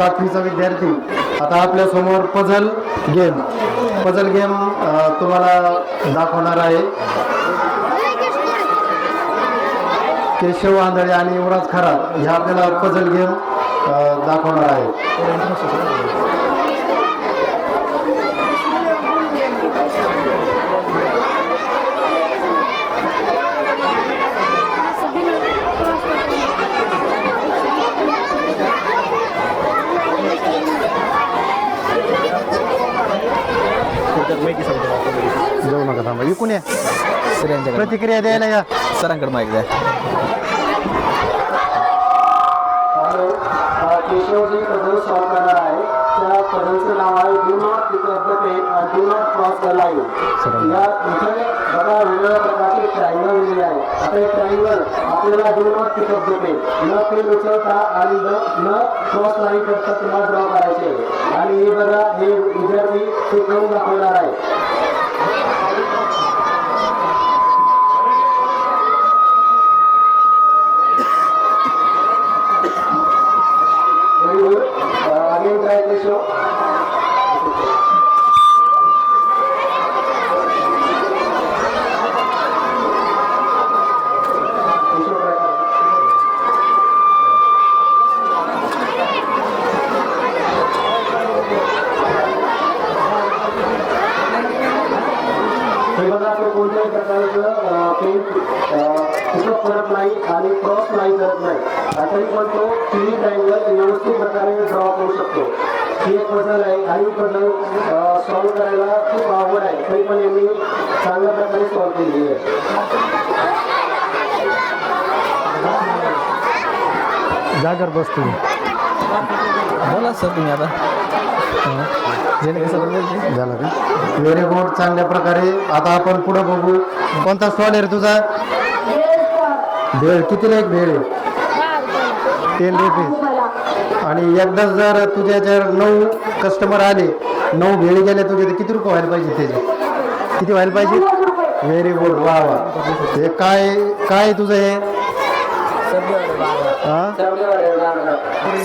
सातवीचा विद्यार्थी. आता आपल्यासमोर पझल गेम पझल गेम तुम्हाला दाखवणार आहे. केशव आंधळे आणि युवराज खरा ह्या आपल्याला पझल गेम दाखवणार आहे. इकून या सरांच्याकडे प्रतिक्रिया द्यायला या सरांकडे माहिती द्या केशवजी पझल सॉल्व करणार आहे त्या नाव आहे do not pick up the pen do not cross the line या इथे बघा वेगवेगळ्या प्रकारचे ट्रायंगल दिलेले आहे आता हे ट्रायंगल आपल्याला do not pick up the pen न पेन उचलता आणि न न क्रॉस लाईन करता तुम्हाला ड्रॉ करायचे आहे. आणि हे बघा हे विद्यार्थी ते करून दाखवणार आहे Very good. Uh, again, try the show. Kisho, try करा. हे बघा तो कोणत्याही प्रकारचं पेन पिकअप करत नाही आणि क्रॉस नाही करत नाही तरी पण तो तिन्ही ट्रायंगल व्यवस्थित प्रकारे ड्रॉ करू शकतो ही एक पझल आहे आणि पझल सॉल्व करायला खूप तरी पण यांनी चांगल्या प्रकारे सॉल्व केलेली आहे. जागर बसतो. बोला सर तुम्ही आता. झालं का? व्हेरी गुड चांगल्या प्रकारे. आता आपण पुढे बघू. कोणता स्टॉल आहे रे तुझा? भेळ कितीला एक भेळ आहे? टेन रुपीज आणि एकदा जर तुझ्या याच्यावर नऊ कस्टमर आले नऊ भेळी गेले तुझे तर किती रुपये व्हायला पाहिजे त्याचे? किती व्हायला पाहिजे? व्हेरी गुड वा वा. हे काय काय तुझं हे?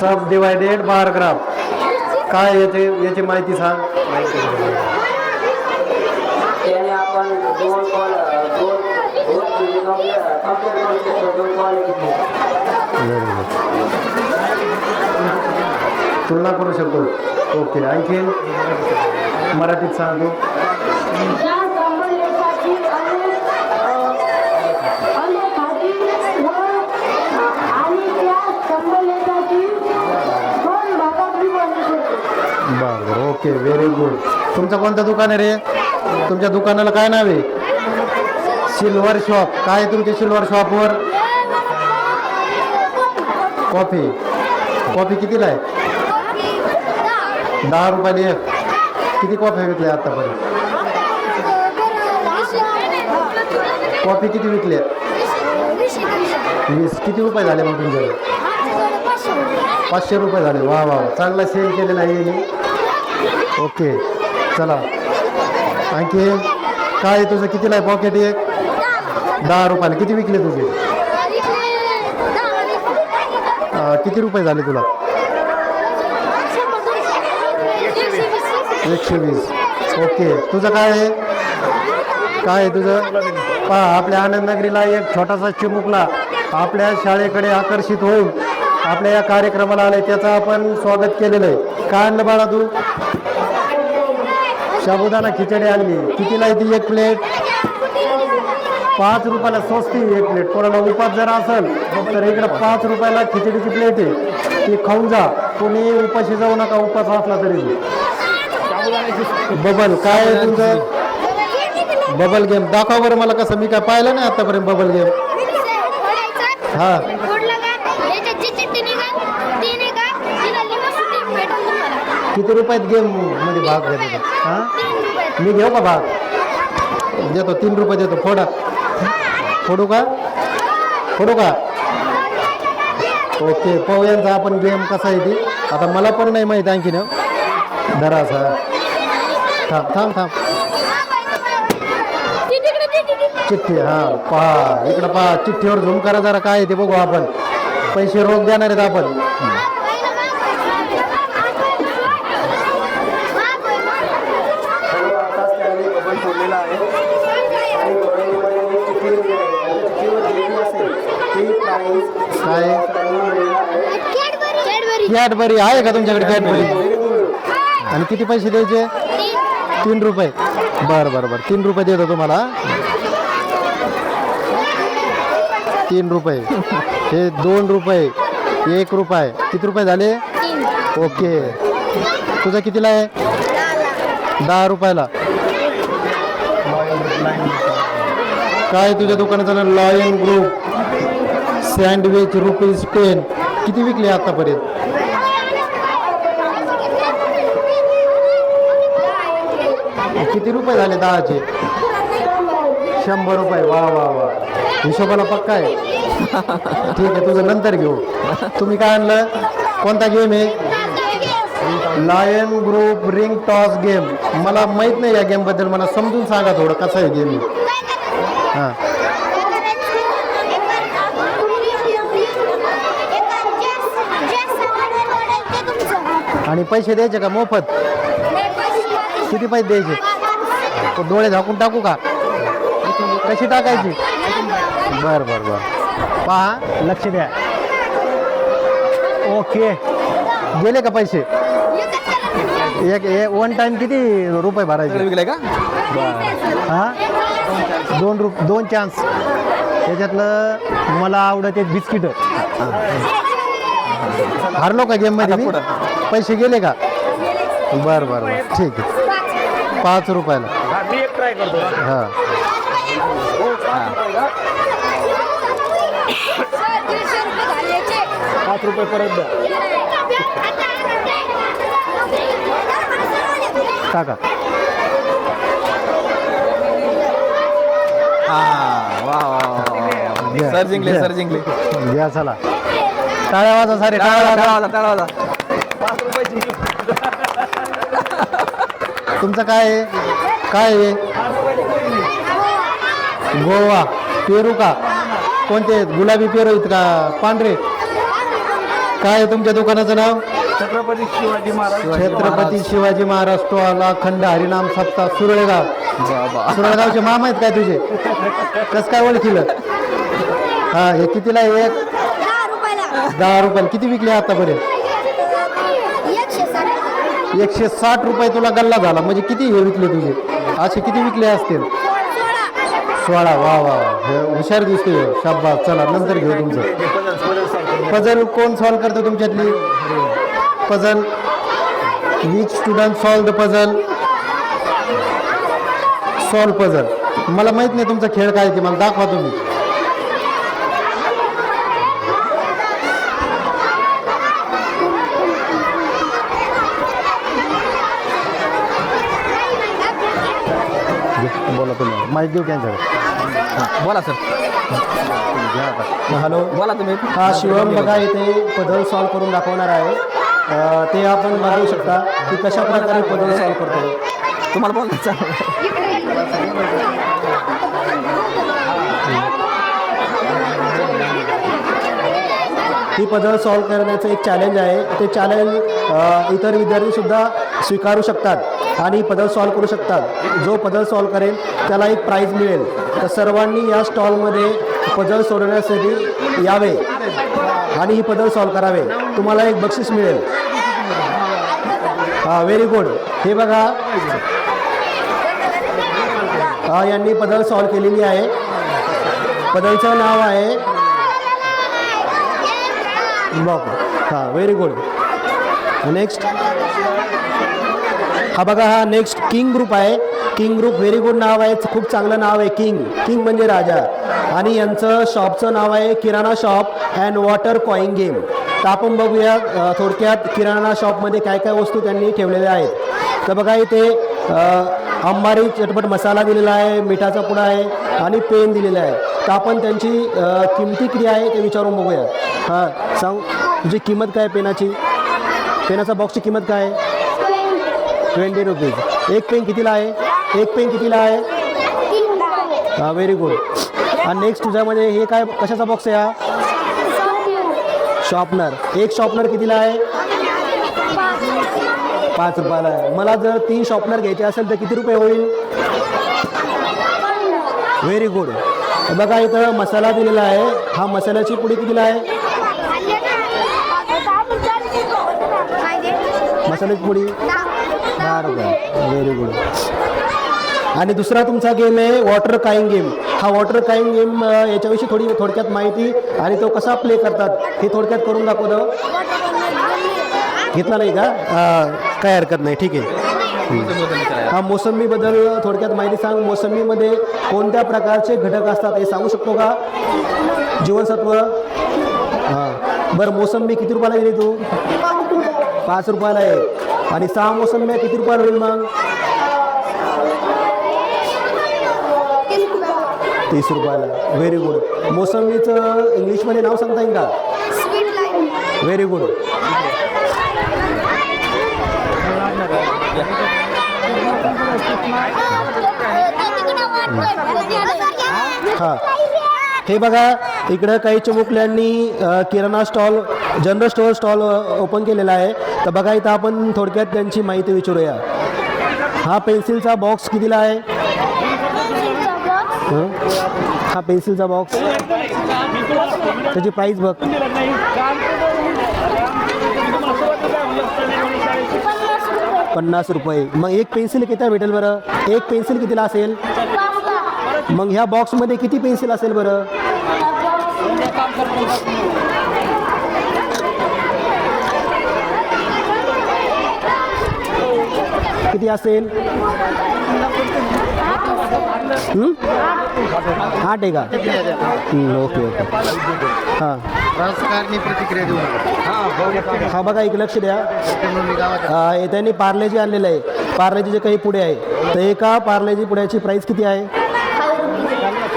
सब डिवायडेड बार ग्राफ काय याचे याची माहिती सांग. त्याने आपण दोन कॉल दोन दोन कंप्लीट करू शकतो दोन कॉल व्हेरी गुड तुलना करू शकतो. ओके आणखीन? मराठीत सांगतो. बरं ओके व्हेरी गुड तुमचं कोणतं दुकान आहे रे? तुमच्या दुकानाला काय नाव आहे? सिल्वर शॉप काय आहे तुमच्या सिल्वर शॉपवर कॉफी कॉफी कितीला आहे? दहा रुपयाला एक. किती कॉफी विकल्या आतापर्यंत? कॉफी किती विकल्या वीस. किती रुपये झाले मग तुमच्याकडे? पाचशे रुपये झाले. वा वा चांगला सेल केलेला आहे ओके. चला. आणखी काय आहे तुझं? कितीला आहे पॉकेट एक? दहा रुपयाला. किती विकले तुझे? किती रुपये झाले तुला? एकशे वीस. ओके. तुझं काय आहे? काय आहे तुझं? पहा आपल्या आनंदनगरीला एक छोटासा चिमुकला आपल्या शाळेकडे आकर्षित होऊन आपल्या या कार्यक्रमाला आले त्याचं आपण स्वागत केलेलं आहे. काय आणलं बाळा तू? शाबुदाना खिचडी आणली. कितीला आहे ती एक प्लेट? पाच रुपयाला स्वस्ती एक प्लेट. कोणाला उपास जर असेल तर इकडं पाच रुपयाला खिचडीची प्लेट आहे. ती खाऊन जा. कोणी उपाशी जाऊ नका उपास असला तरी. बबल काय आहे तुमचं? Bubble game. दाखवा बरं मला कसं. मी काय पाहिलं नाही आतापर्यंत बबल गेम. हा. किती रुपयात गेममध्ये भाग घेतो हा? मी घेऊ का भाग? देतो तीन रुपये देतो. फोडा. फोडू का? फोडू का? ओके पाहू यांचा आपण गेम कसा आहे ती. आता मला पण नाही माहीत आणखी धरा थांब थांब थांब. चिठ्ठी हा पहा इकडं पहा चिठ्ठीवर झूम करा जरा काय ते बघू आपण. पैसे रोख देणार आहेत आपण. काय कॅडबरी आहे का तुमच्याकडे कॅडबरी. आणि किती पैसे द्यायचे? तीन रुपये. बरं बरं बरं. तीन रुपये देतो तुम्हाला. तीन रुपये. हे दोन रुपये. एक रुपये. किती रुपये झाले? ओके. तुझा कितीला आहे? दहा रुपयाला. काय तुझ्या दुकानाचं नाव? Lion group sandwich rupees ten किती विकले आतापर्यंत? किती रुपये झाले दहाचे? शंभर रुपये. वा वा वा. हिशोबाला पक्का आहे. ठीक आहे तुझं नंतर घेऊ. तुम्ही काय आणलं? कोणता गेम आहे? Lion group ring toss game मला माहीत नाही या गेमबद्दल मला समजून सांगा थोडं कसं आहे गेम हां. आणि पैसे द्यायचे का मोफत? किती पैसे द्यायचे? तो डोळे झाकून टाकू का? कशी टाकायची? बर बर बर. पहा. लक्ष द्या. ओके. गेले का पैसे? एक वन टाइम किती रुपये भरायचे? विकलाय का? हा? दोन रुप दोन चान्स त्याच्यातलं मला आवडते बिस्किट. हारलो का गेममध्ये आता मी? पुढं. पैसे गेले का? बर बर बर. ठीक आहे. पाच रुपयाला. मी एक ट्राय करतो. हा. पाच रुपये परत द्या. टाका. हा वा वा, वा वा. घ्या, सर जिंकले घ्या. सर जिंकले. घ्या चला. टाळ्या वाजा सारे टाळ्या टाळा वाजा टाळा टाळा तुमचं काय आहे? काय आहे? गोवा पेरू का? कोणते आहेत? गुलाबी पेरू आहेत का? पांढरे? काय आहे तुमच्या दुकानाचं नाव? छत्रपती शिवाजी महाराज. छत्रपती शिवाजी महाराज स्टॉल खंड हरिनाम सप्ताह सुरळेगाव. सुरळेगावचे मामा आहेत काय तुझे? कस काय ओळखीलं? हा हे कितीला आहे? एक दहा रुपयाला. किती विकले आतापर्यंत? एकशे साठ रुपये तुला गल्ला झाला. म्हणजे किती हे विकले तुझे? असे किती विकले असतील? सोळा. वा वा हे हुशार दिसतोय. शाब्बा चला नंतर घेऊ तुमचं. पझल कोण सॉल्व करतो तुमच्यातली? Puzzle which student solve the puzzle solve puzzle मला माहीत नाही तुमचा खेळ काय ते. मला दाखवा तुम्ही. बोला तुम्ही. माहिती देऊ त्यांच्याकडे बोला सर हॅलो बोला तुम्ही. हा शिवम बघा इथे पदल सॉल्व करून दाखवणार आहे. ते आपण बघू शकता की कशा प्रकारे पदल सॉल्व करतो. तुम्हाला बोलायचं ही पदल सॉल्व करण्याचं एक चॅलेंज आहे. ते चॅलेंज इतर विद्यार्थीसुद्धा स्वीकारू शकतात. आणि पदल सॉल्व करू शकतात. जो पदल सॉल्व करेल त्याला एक प्राईज मिळेल. तर सर्वांनी या स्टॉलमध्ये पदल सोडवण्यासाठी यावे आणि ही पदल सॉल्व करावे. तुम्हाला एक बक्षीस मिळेल. हां व्हेरी गुड हे बघा. हा यांनी पदल सॉल्व केलेली आहे. पदलचं नाव आहे बाप हां व्हेरी गुड नेक्स्ट हा बघा हा नेक्स्ट किंग ग्रुप आहे. किंग ग्रुप व्हेरी गुड नाव आहे. खूप चांगलं नाव आहे. किंग किंग म्हणजे राजा. आणि यांचं शॉपचं नाव आहे किराणा shop and water coin game तर आपण बघूया थोडक्यात किराणा शॉपमध्ये काय काय वस्तू त्यांनी ठेवलेल्या आहेत. तर बघा इथे अंबारी चटपट मसाला दिलेला आहे मिठाचा पुडा आहे आणि पेन दिलेला आहे. तर आपण त्यांची किमती किती आहे ते विचारून बघूया. हां सांग तुझी किंमत काय आहे पेनाची? पेनाचा बॉक्सची किंमत काय आहे? ट्वेंटी रुपीज एक पेन कितीला आहे एक पेन कितीला आहे हा व्हेरी गुड आणि नेक्स्ट तुझ्यामध्ये हे काय कशाचा बॉक्स आहे हा? शॉपनर एक शॉपनर कितीला आहे पाच रुपयाला आहे. मला जर तीन शॉपनर घ्यायचे असेल तर किती रुपये होईल? व्हेरी गुड बघा इथं मसाला दिलेला आहे. हा मसाल्याची पुडी कितीला आहे? मसाल्याची पुडी? दहा रुपये व्हेरी गुड आणि दुसरा तुमचा गेम आहे वॉटर काईंग गेम हा वॉटर काईंग गेम याच्याविषयी थोडी थोडक्यात माहिती आणि तो कसा प्ले करतात हे थोडक्यात करून दाखवतं. घेतला नाही का? काय हरकत नाही. ठीक आहे. हा मोसंबीबद्दल थोडक्यात माहिती सांग. मोसंबीमध्ये कोणत्या प्रकारचे घटक असतात हे सांगू शकतो का? जीवनसत्व हां. बरं मोसंबी किती रुपयाला गेली तू? पाच रुपयाला आहे. आणि सहा मोसंब्या किती रुपयाला होईल मग? तीस रुपयाला. व्हेरी गुड मोसंबीचं इंग्लिशमध्ये नाव सांगता येईल का? व्हेरी गुड हां. हे बघा इकडं काही चिमुकल्यांनी किराणा stall general store stall open केलेला आहे. तर बघा इथं आपण थोडक्यात त्यांची माहिती विचारूया. हा पेन्सिलचा बॉक्स कितीला आहे? हं? हा पेन्सिलचा बॉक्स. त्याची प्राईस बघ. पन्नास रुपये. मग एक पेन्सिल किती भेटेल बरं? एक पेन्सिल कितीला असेल? मग ह्या बॉक्समध्ये किती पेन्सिल असेल बरं? किती असेल? हं? आठ आहे का? Okay okay. हां. हा बघा एक लक्ष द्या. त्यांनी पार्लेजी आणलेलं आहे. पार्लेजीचे काही पुढे आहे. तर एका पार्लेजी पुड्याची प्राईस किती आहे?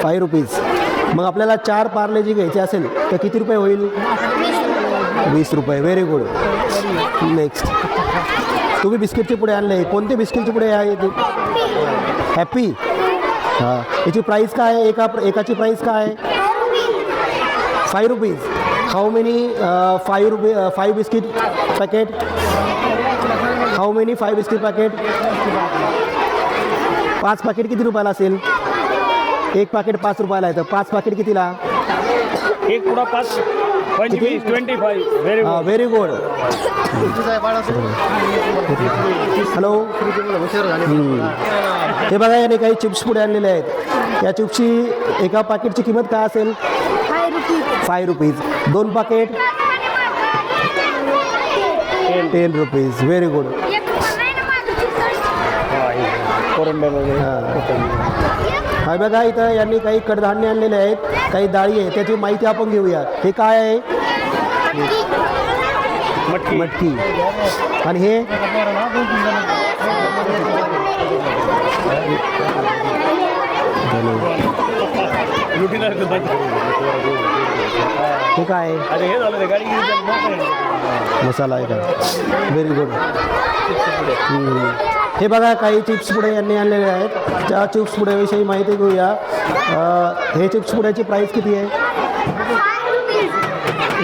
फाय रुपीज मग आपल्याला चार पार्लेजी घ्यायची असेल तर किती रुपये होईल? वीस रुपये. व्हेरी गुड नेक्स्ट तुम्ही बिस्किटचे पुढे आणले. कोणते बिस्किटचे पुढे आहे हॅपी हां. याची प्राईस काय आहे? एका एकाची प्राईस काय आहे? Five rupees how many five rupee five biscuit packet how many five biscuit packet पाच पॅकेट किती रुपयाला असेल? एक पॅकेट पाच रुपयाला आहे तर पाच पॅकेट कितीला? एक पुडा पाच. पंचवीस twenty five very very good hello हे बघा याने काही चिप्स पुढे आणलेले आहेत. या चिप्सची एका पाकिटची किंमत काय असेल? फाय रुपीज दोन पाकिट टेन रुपीज व्हेरी गुड हा बघा इथं यांनी काही कडधान्य आणलेले आहेत काही डाळी आहे त्याची माहिती आपण घेऊया. हे काय आहे? मटकी. मटकी. आणि हे? हे काय मसाला आहे का? व्हेरी गुड हे बघा काही चिप्स पुढे यांनी आणलेले आहेत. त्या चिप्स पुड्याविषयी माहिती घेऊया. हे चिप्स पुड्याची प्राईस किती आहे?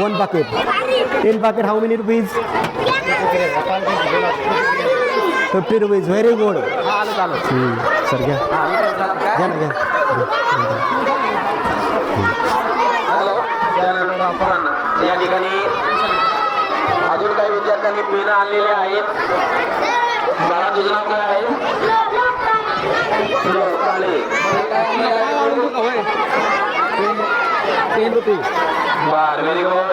वन पाकिट टेन पाकिट how many rupees fifty rupees very good sir घ्या घ्या ना घ्या या ठिकाणी अजून काही विद्यार्थ्यांनी पेन आणलेले आहेत. बाळा तुझं नाव काय आहे. बर व्हेरी गुड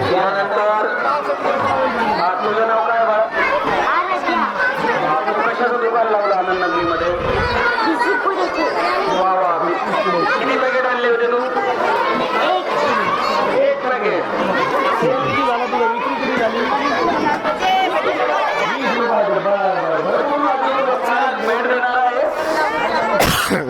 त्यानंतर तुझं नाव काय कशाचं दुकान लावलं आनंद नगरीमध्ये?